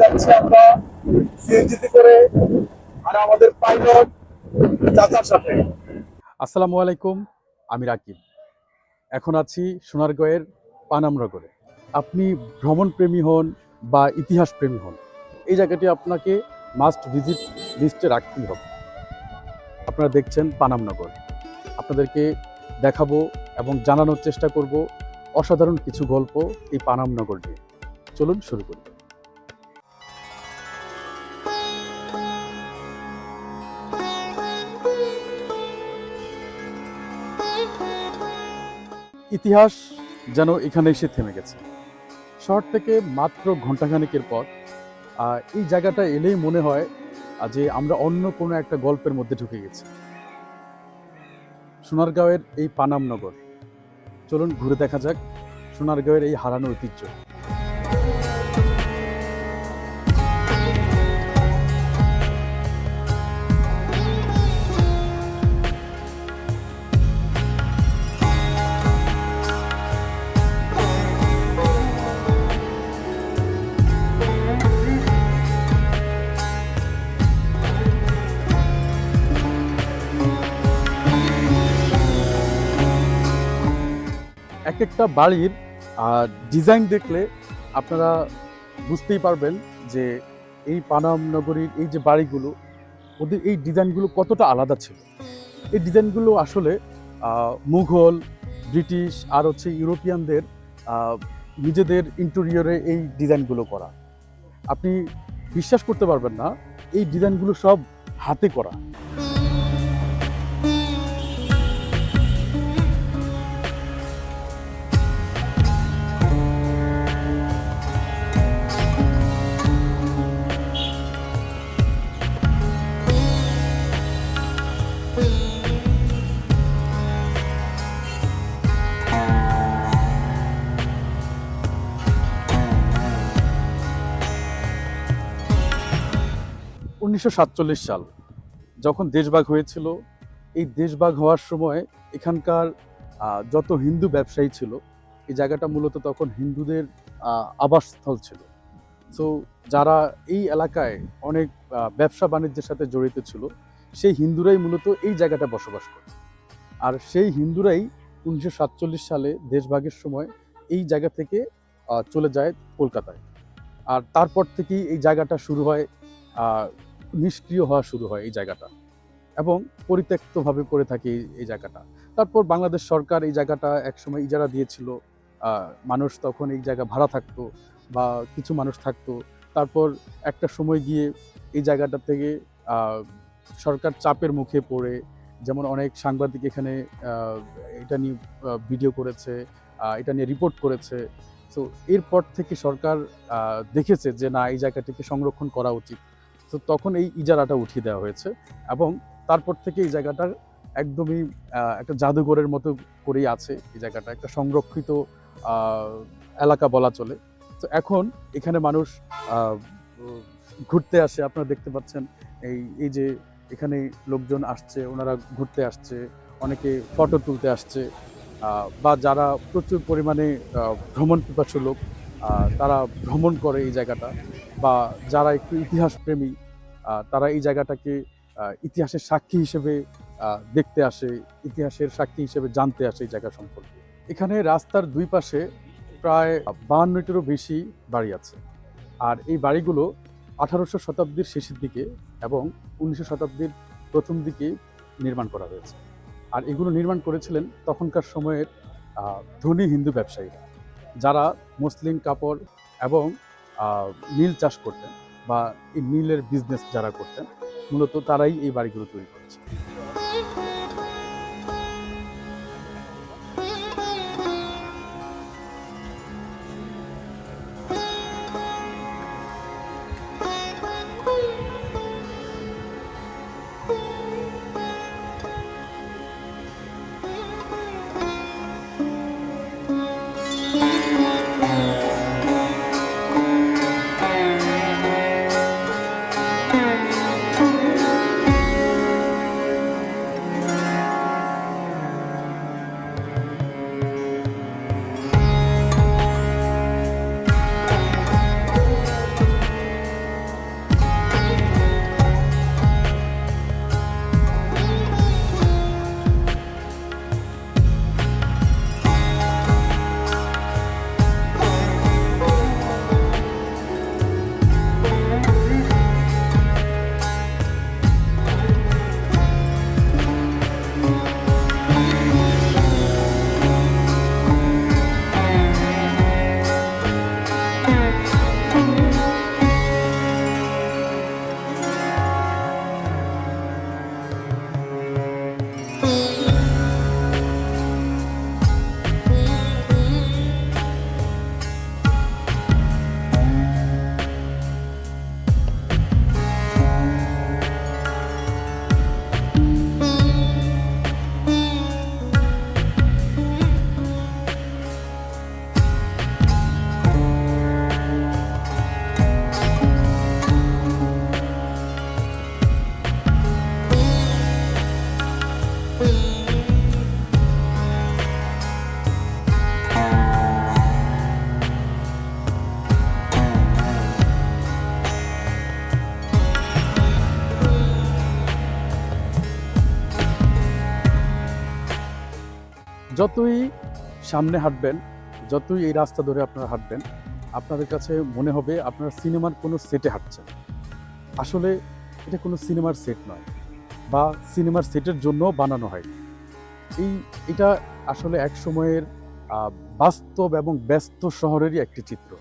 যাচ্ছি আমরা। সিএনজিতে করে আর আমাদের পাইলট চাচার সাথে। আসসালামু আলাইকুম, আমি রাকিব। এখন আছি সোনারগাঁয়ের পানামনগরে। আপনি ভ্রমণ প্রেমী হন বা ইতিহাস প্রেমী হন, এই জায়গাটি আপনাকে মাস্ট ভিজিট লিস্টে রাখতেই হবে। আপনারা দেখছেন পানামনগর। আপনাদেরকে দেখাবো এবং জানানোর চেষ্টা করব অসাধারণ কিছু গল্প এই পানামনগর নিয়ে। চলুন শুরু করি। ইতিহাস যেন এখানে এসে থেমে গেছে। শহর থেকে মাত্র ঘন্টাখানেকের পর এই জায়গাটা এলেই মনে হয় যে আমরা অন্য কোনো একটা গল্পের মধ্যে ঢুকে গেছি। সোনারগাঁওয়ের এই পানামনগর চলুন ঘুরে দেখা যাক সোনারগাঁওয়ের এই হারানো ঐতিহ্য। এক একটা বাড়ির ডিজাইন দেখলে আপনারা বুঝতেই পারবেন যে এই পানাম নগরীর এই যে বাড়িগুলো, ওদের এই ডিজাইনগুলো কতটা আলাদা ছিল। এই ডিজাইনগুলো আসলে মুঘল, ব্রিটিশ আর হচ্ছে ইউরোপিয়ানদের নিজেদের ইন্টেরিয়রে এই ডিজাইনগুলো করা। আপনি বিশ্বাস করতে পারবেন না, এই ডিজাইনগুলো সব হাতে করা। উনিশশো সাতচল্লিশ সাল যখন দেশভাগ হয়েছিল, এই দেশভাগ হওয়ার সময় এখানকার যত হিন্দু ব্যবসায়ী ছিল, এই জায়গাটা মূলত তখন হিন্দুদের আবাসস্থল ছিল। সো যারা এই এলাকায় অনেক ব্যবসা বাণিজ্যের সাথে জড়িত ছিল, সেই হিন্দুরাই মূলত এই জায়গাটা বসবাস করত। আর সেই হিন্দুরাই উনিশশো সাতচল্লিশ সালে দেশভাগের সময় এই জায়গা থেকে চলে যায় কলকাতায়। আর তারপর থেকেই এই জায়গাটা শুরু হয় নিষ্ক্রিয় হওয়া শুরু হয় এই জায়গাটা এবং পরিত্যক্তভাবে পড়ে থাকে এই- জায়গাটা। তারপর বাংলাদেশ সরকার এই জায়গাটা একসময় ইজারা দিয়েছিল। মানুষ তখন এই জায়গা ভাড়া থাকতো বা কিছু মানুষ থাকতো। তারপর একটা সময় গিয়ে এই জায়গাটা থেকে সরকার চাপের মুখে পড়ে। যেমন অনেক সাংবাদিক এখানে এটা নিয়ে ভিডিও করেছে এটা নিয়ে রিপোর্ট করেছে। তো এরপর থেকে সরকার দেখেছে যে না, এই জায়গাটিকে সংরক্ষণ করা উচিত। তো তখন এই ইজারাটা উঠিয়ে দেওয়া হয়েছে এবং তারপর থেকে এই জায়গাটার একদমই একটা জাদুঘরের মতো করেই আছে এই জায়গাটা, একটা সংরক্ষিত এলাকা বলা চলে। তো এখন এখানে মানুষ ঘুরতে আসে, আপনারা দেখতে পাচ্ছেন এই এই যে এখানে লোকজন আসছে, ওনারা ঘুরতে আসছে, অনেকে ফটো তুলতে আসছে বা যারা প্রচুর পরিমাণে ভ্রমণ পিপাসু লোক তারা ভ্রমণ করে এই জায়গাটা। বা যারা একটু ইতিহাস প্রেমী তারা এই জায়গাটাকে ইতিহাসের সাক্ষী হিসেবে দেখতে আসে, ইতিহাসের সাক্ষী হিসেবে জানতে আসে এই জায়গা সম্পর্কে। এখানে রাস্তার দুই পাশে প্রায় বাহান্নটিরও বেশি বাড়ি আছে। আর এই বাড়িগুলো আঠারোশো শতাব্দীর শেষের দিকে এবং উনিশশো শতাব্দীর প্রথম দিকে নির্মাণ করা হয়েছে। আর এগুলো নির্মাণ করেছিলেন তখনকার সময়ের ধনী হিন্দু ব্যবসায়ীরা, যারা মুসলিম কাপড় এবং নীল চাষ করতেন বা এই মিলের বিজনেস যারা করতেন, মূলত তারাই এই বাড়িগুলো তৈরি করেছে। যতই সামনে হাঁটবেন, যতই এই রাস্তা ধরে আপনারা হাঁটবেন, আপনাদের কাছে মনে হবে আপনারা সিনেমার কোনো সেটে হাঁটছেন। আসলে এটা কোনো সিনেমার সেট নয় বা সিনেমার সেটের জন্য বানানো হয় এই, এটা আসলে এক সময়ের বাস্তব এবং ব্যস্ত শহরেরই একটি চিত্র।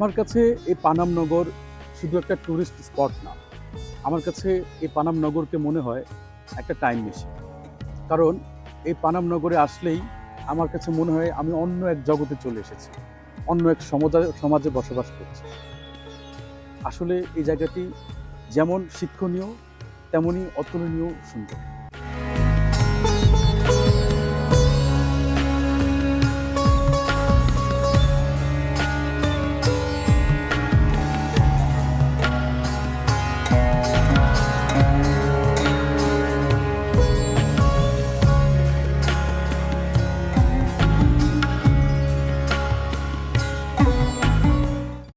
আমার কাছে এই পানামনগর শুধু একটা ট্যুরিস্ট স্পট না। আমার কাছে এই পানামনগরকে মনে হয় একটা টাইম মেশিন কারণ এই পানামনগরে আসলেই আমার কাছে মনে হয় আমি অন্য এক জগতে চলে এসেছি, অন্য এক সমাজে সমাজে বসবাস করছি। আসলে এই জায়গাটি যেমন শিক্ষণীয় তেমনই অতুলনীয় সুন্দর।